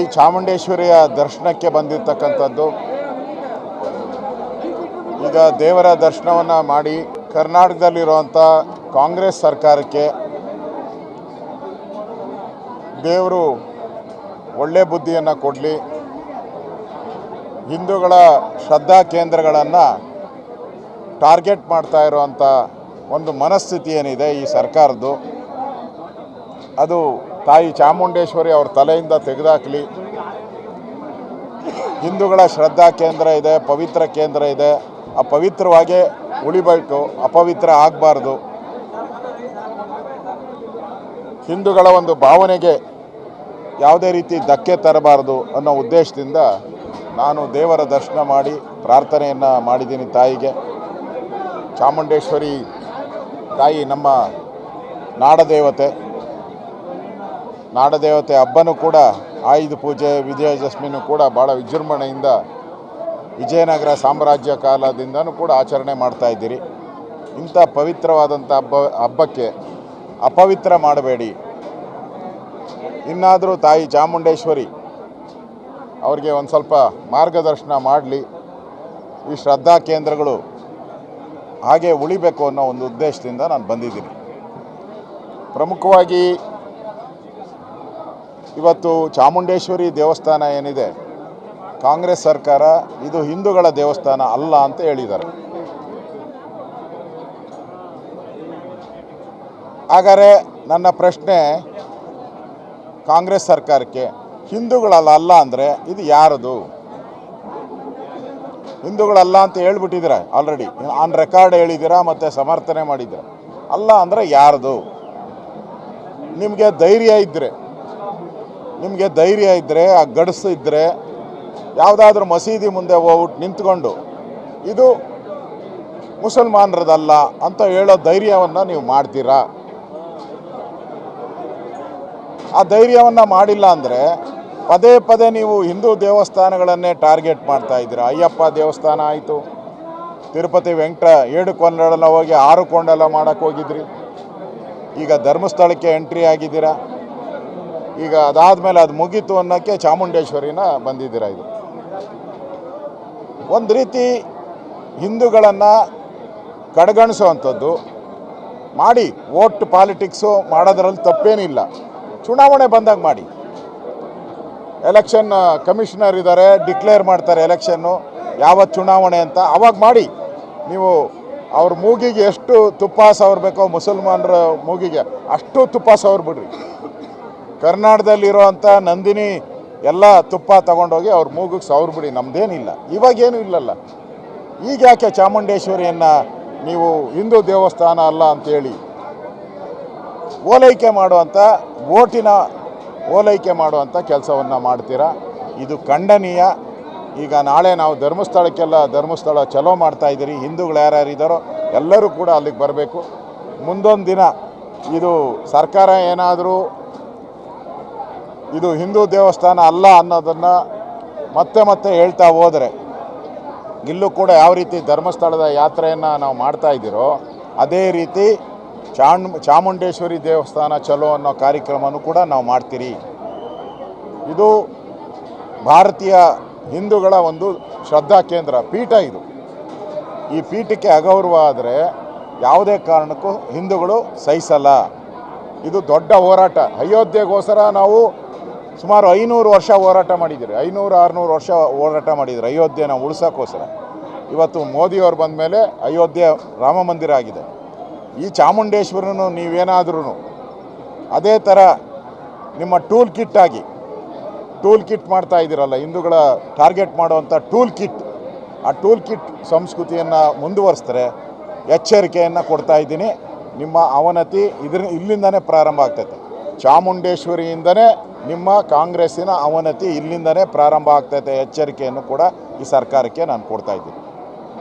ಈ ಚಾಮುಂಡೇಶ್ವರಿಯ ದರ್ಶನಕ್ಕೆ ಬಂದಿರತಕ್ಕಂಥದ್ದು. ಈಗ ದೇವರ ದರ್ಶನವನ್ನು ಮಾಡಿ ಕರ್ನಾಟಕದಲ್ಲಿರುವಂಥ ಕಾಂಗ್ರೆಸ್ ಸರ್ಕಾರಕ್ಕೆ ದೇವರು ಒಳ್ಳೆ ಬುದ್ಧಿಯನ್ನು ಕೊಡಲಿ. ಹಿಂದೂಗಳ ಶ್ರದ್ಧಾ ಕೇಂದ್ರಗಳನ್ನು ಟಾರ್ಗೆಟ್ ಮಾಡ್ತಾ ಇರುವಂಥ ಒಂದು ಮನಸ್ಥಿತಿ ಏನಿದೆ ಈ ಸರ್ಕಾರದ್ದು. ಅದು ತಾಯಿ ಚಾಮುಂಡೇಶ್ವರಿ ಅವ್ರ ತಲೆಯಿಂದ ತೆಗೆದಾಕಲಿ. ಹಿಂದೂಗಳ ಶ್ರದ್ಧಾ ಕೇಂದ್ರ ಇದೆ, ಪವಿತ್ರ ಕೇಂದ್ರ ಇದೆ. ಆ ಪವಿತ್ರವಾಗೇ ಉಳಿಬೇಕು, ಅಪವಿತ್ರ ಆಗಬಾರ್ದು. ಹಿಂದೂಗಳ ಒಂದು ಭಾವನೆಗೆ ಯಾವುದೇ ರೀತಿ ಧಕ್ಕೆ ತರಬಾರ್ದು ಅನ್ನೋ ಉದ್ದೇಶದಿಂದ ನಾನು ದೇವರ ದರ್ಶನ ಮಾಡಿ ಪ್ರಾರ್ಥನೆಯನ್ನು ಮಾಡಿದ್ದೀನಿ ತಾಯಿಗೆ. ಚಾಮುಂಡೇಶ್ವರಿ ತಾಯಿ ನಮ್ಮ ನಾಡದೇವತೆ. ನಾಡದೇವತೆ ಹಬ್ಬನೂ ಕೂಡ, ಆಯುಧ ಪೂಜೆ ವಿಜಯದಶಮಿನೂ ಕೂಡ ಭಾಳ ವಿಜೃಂಭಣೆಯಿಂದ ವಿಜಯನಗರ ಸಾಮ್ರಾಜ್ಯ ಕಾಲದಿಂದನೂ ಕೂಡ ಆಚರಣೆ ಮಾಡ್ತಾ ಇದ್ದೀರಿ. ಇಂಥ ಪವಿತ್ರವಾದಂಥ ಹಬ್ಬ, ಹಬ್ಬಕ್ಕೆ ಅಪವಿತ್ರ ಮಾಡಬೇಡಿ. ಇನ್ನಾದರೂ ತಾಯಿ ಚಾಮುಂಡೇಶ್ವರಿ ಅವ್ರಿಗೆ ಒಂದು ಸ್ವಲ್ಪ ಮಾರ್ಗದರ್ಶನ ಮಾಡಲಿ. ಈ ಶ್ರದ್ಧಾ ಕೇಂದ್ರಗಳು ಹಾಗೆ ಉಳಿಬೇಕು ಅನ್ನೋ ಒಂದು ಉದ್ದೇಶದಿಂದ ನಾನು ಬಂದಿದ್ದೀನಿ. ಪ್ರಮುಖವಾಗಿ ಇವತ್ತು ಚಾಮುಂಡೇಶ್ವರಿ ದೇವಸ್ಥಾನ ಏನಿದೆ? ಕಾಂಗ್ರೆಸ್ ಸರ್ಕಾರ ಇದು ಹಿಂದೂಗಳ ದೇವಸ್ಥಾನ ಅಲ್ಲ ಅಂತ ಹೇಳಿದ್ದಾರೆ. ಹಾಗಾದರೆ ನನ್ನ ಪ್ರಶ್ನೆ ಕಾಂಗ್ರೆಸ್ ಸರ್ಕಾರಕ್ಕೆ, ಹಿಂದೂಗಳಲ್ಲ ಅಲ್ಲ ಅಂದರೆ ಇದು ಯಾರದು? ಹಿಂದೂಗಳಲ್ಲ ಅಂತ ಹೇಳ್ಬಿಟ್ಟಿದ್ದೀರ ಆಲ್ರೆಡಿ ಆನ್ ರೆಕಾರ್ಡ್ ಹೇಳಿದ್ದೀರಾ ಮತ್ತು ಸಮರ್ಥನೆ ಮಾಡಿದ್ದೀರ? ಅಲ್ಲ ಅಂದರೆ ಯಾರದು? ನಿಮಗೆ ಧೈರ್ಯ ಇದ್ದರೆ ನಿಮಗೆ ಧೈರ್ಯ ಇದ್ದರೆ ಆ ಗಡಸು ಇದ್ದರೆ ಯಾವುದಾದ್ರೂ ಮಸೀದಿ ಮುಂದೆ ಹೋಗ್ಬಿಟ್ಟು ನಿಂತ್ಕೊಂಡು, ಇದು ಮುಸಲ್ಮಾನರದಲ್ಲ ಅಂತ ಹೇಳೋ ಧೈರ್ಯವನ್ನು ನೀವು ಮಾಡ್ತೀರಾ? ಆ ಧೈರ್ಯವನ್ನು ಮಾಡಿಲ್ಲ ಅಂದರೆ ಪದೇ ಪದೇ ನೀವು ಹಿಂದೂ ದೇವಸ್ಥಾನಗಳನ್ನೇ ಟಾರ್ಗೆಟ್ ಮಾಡ್ತಾ ಇದ್ದೀರಾ? ಅಯ್ಯಪ್ಪ ದೇವಸ್ಥಾನ ಆಯಿತು. ತಿರುಪತಿ ವೆಂಕಟ ಏಳು ಕೊಂಡೆಲ್ಲ ಹೋಗಿ ಆರು ಕೊಂಡೆಲ್ಲ ಮಾಡೋಕ್ಕೆ ಹೋಗಿದ್ರಿ. ಈಗ ಧರ್ಮಸ್ಥಳಕ್ಕೆ ಎಂಟ್ರಿ ಆಗಿದ್ದೀರಾ? ಈಗ ಅದಾದಮೇಲೆ ಅದು ಮುಗೀತು ಅನ್ನೋಕ್ಕೆ ಚಾಮುಂಡೇಶ್ವರಿನ ಬಂದಿದ್ದೀರ ಇದು? ಒಂದು ರೀತಿ ಹಿಂದೂಗಳನ್ನು ಕಡೆಗಣಿಸುವಂಥದ್ದು ಮಾಡಿ, ವೋಟ್ ಪಾಲಿಟಿಕ್ಸು ಮಾಡೋದ್ರಲ್ಲಿ ತಪ್ಪೇನಿಲ್ಲ ಚುನಾವಣೆ ಬಂದಾಗ ಮಾಡಿ. ಎಲೆಕ್ಷನ್ ಕಮಿಷನರ್ ಇದ್ದಾರೆ, ಡಿಕ್ಲೇರ್ ಮಾಡ್ತಾರೆ ಎಲೆಕ್ಷನ್ನು. ಯಾವತ್ತು ಚುನಾವಣೆ ಅಂತ ಅವಾಗ ಮಾಡಿ. ನೀವು ಅವ್ರ ಮೂಗಿಗೆ ಎಷ್ಟು ತುಪ್ಪ ಸವರ್ಬೇಕೋ ಮುಸಲ್ಮಾನರ ಮೂಗಿಗೆ ಅಷ್ಟು ತುಪ್ಪ ಸವರ್ಬಿಡ್ರಿ ಕರ್ನಾಟಕದಲ್ಲಿರುವಂಥ ನಂದಿನಿ ಎಲ್ಲ ತುಪ್ಪ ತಗೊಂಡೋಗಿ ಅವ್ರ ಮೂಗಿಗೆ ಬಿಡಿ ನಮ್ಮದೇನಿಲ್ಲ ಇವಾಗೇನು ಇಲ್ಲಲ್ಲ. ಈಗ ಯಾಕೆ ಚಾಮುಂಡೇಶ್ವರಿಯನ್ನು ನೀವು ಹಿಂದೂ ದೇವಸ್ಥಾನ ಅಲ್ಲ ಅಂತೇಳಿ ಓಲೈಕೆ ಮಾಡುವಂಥ, ಓಟಿನ ಓಲೈಕೆ ಮಾಡುವಂಥ ಕೆಲಸವನ್ನು ಮಾಡ್ತೀರಾ? ಇದು ಖಂಡನೀಯ. ಈಗ ನಾಳೆ ನಾವು ಧರ್ಮಸ್ಥಳಕ್ಕೆಲ್ಲ ಧರ್ಮಸ್ಥಳ ಚಲೋ ಮಾಡ್ತಾ ಇದ್ದೀರಿ. ಹಿಂದೂಗಳು ಯಾರ್ಯಾರು ಇದ್ದಾರೋ ಎಲ್ಲರೂ ಕೂಡ ಅಲ್ಲಿಗೆ ಬರಬೇಕು. ಮುಂದೊಂದು ದಿನ ಇದು ಸರ್ಕಾರ ಏನಾದರೂ ಇದು ಹಿಂದೂ ದೇವಸ್ಥಾನ ಅಲ್ಲ ಅನ್ನೋದನ್ನು ಮತ್ತೆ ಮತ್ತೆ ಹೇಳ್ತಾ ಹೋದರೆ, ಇಲ್ಲೂ ಕೂಡ ಯಾವ ರೀತಿ ಧರ್ಮಸ್ಥಳದ ಯಾತ್ರೆಯನ್ನು ನಾವು ಮಾಡ್ತಾ ಇದ್ದೀರೋ, ಅದೇ ರೀತಿ ಚಾಣ್, ಚಾಮುಂಡೇಶ್ವರಿ ದೇವಸ್ಥಾನ ಚಲೋ ಅನ್ನೋ ಕಾರ್ಯಕ್ರಮನೂ ಕೂಡ ನಾವು ಮಾಡ್ತೀರಿ. ಇದು ಭಾರತೀಯ ಹಿಂದೂಗಳ ಒಂದು ಶ್ರದ್ಧಾ ಕೇಂದ್ರ, ಪೀಠ ಇದು. ಈ ಪೀಠಕ್ಕೆ ಅಗೌರವ ಆದರೆ ಯಾವುದೇ ಕಾರಣಕ್ಕೂ ಹಿಂದೂಗಳು ಸಹಿಸಲ್ಲ. ಇದು ದೊಡ್ಡ ಹೋರಾಟ. ಅಯೋಧ್ಯೆಗೋಸ್ಕರ ನಾವು ಸುಮಾರು ಐನೂರು ವರ್ಷ ಹೋರಾಟ ಮಾಡಿದ್ದೀರಿ. ಐನೂರು, ಆರುನೂರು ವರ್ಷ ಹೋರಾಟ ಮಾಡಿದ್ರು ಅಯೋಧ್ಯೆನ ಉಳಿಸೋಕ್ಕೋಸ್ಕರ. ಇವತ್ತು ಮೋದಿಯವ್ರು ಬಂದ ಮೇಲೆ ಅಯೋಧ್ಯೆ ರಾಮ ಮಂದಿರ ಆಗಿದೆ. ಈ ಚಾಮುಂಡೇಶ್ವರನು ನೀವೇನಾದ್ರೂ ಅದೇ ಥರ ನಿಮ್ಮ ಟೂಲ್ ಕಿಟ್ ಆಗಿ, ಟೂಲ್ ಕಿಟ್ ಮಾಡ್ತಾ ಇದ್ದೀರಲ್ಲ, ಹಿಂದೂಗಳ ಟಾರ್ಗೆಟ್ ಮಾಡುವಂಥ ಟೂಲ್ ಕಿಟ್, ಆ ಟೂಲ್ ಕಿಟ್ ಸಂಸ್ಕೃತಿಯನ್ನು ಮುಂದುವರಿಸ್ತಾರೆ ಎಚ್ಚರಿಕೆಯನ್ನು ಕೊಡ್ತಾ ಇದ್ದೀನಿ. ನಿಮ್ಮ ಅವನತಿ ಇದ್ರ, ಇಲ್ಲಿಂದನೇ ಪ್ರಾರಂಭ ಆಗ್ತೈತೆ. ಚಾಮುಂಡೇಶ್ವರಿಯಿಂದನೇ ನಿಮ್ಮ ಕಾಂಗ್ರೆಸ್ಸಿನ ಅವನತಿ ಇಲ್ಲಿಂದನೇ ಪ್ರಾರಂಭ ಆಗ್ತೈತೆ ಎಚ್ಚರಿಕೆಯನ್ನು ಕೂಡ ಈ ಸರ್ಕಾರಕ್ಕೆ ನಾನು ಕೊಡ್ತಾ ಇದ್ದೀನಿ.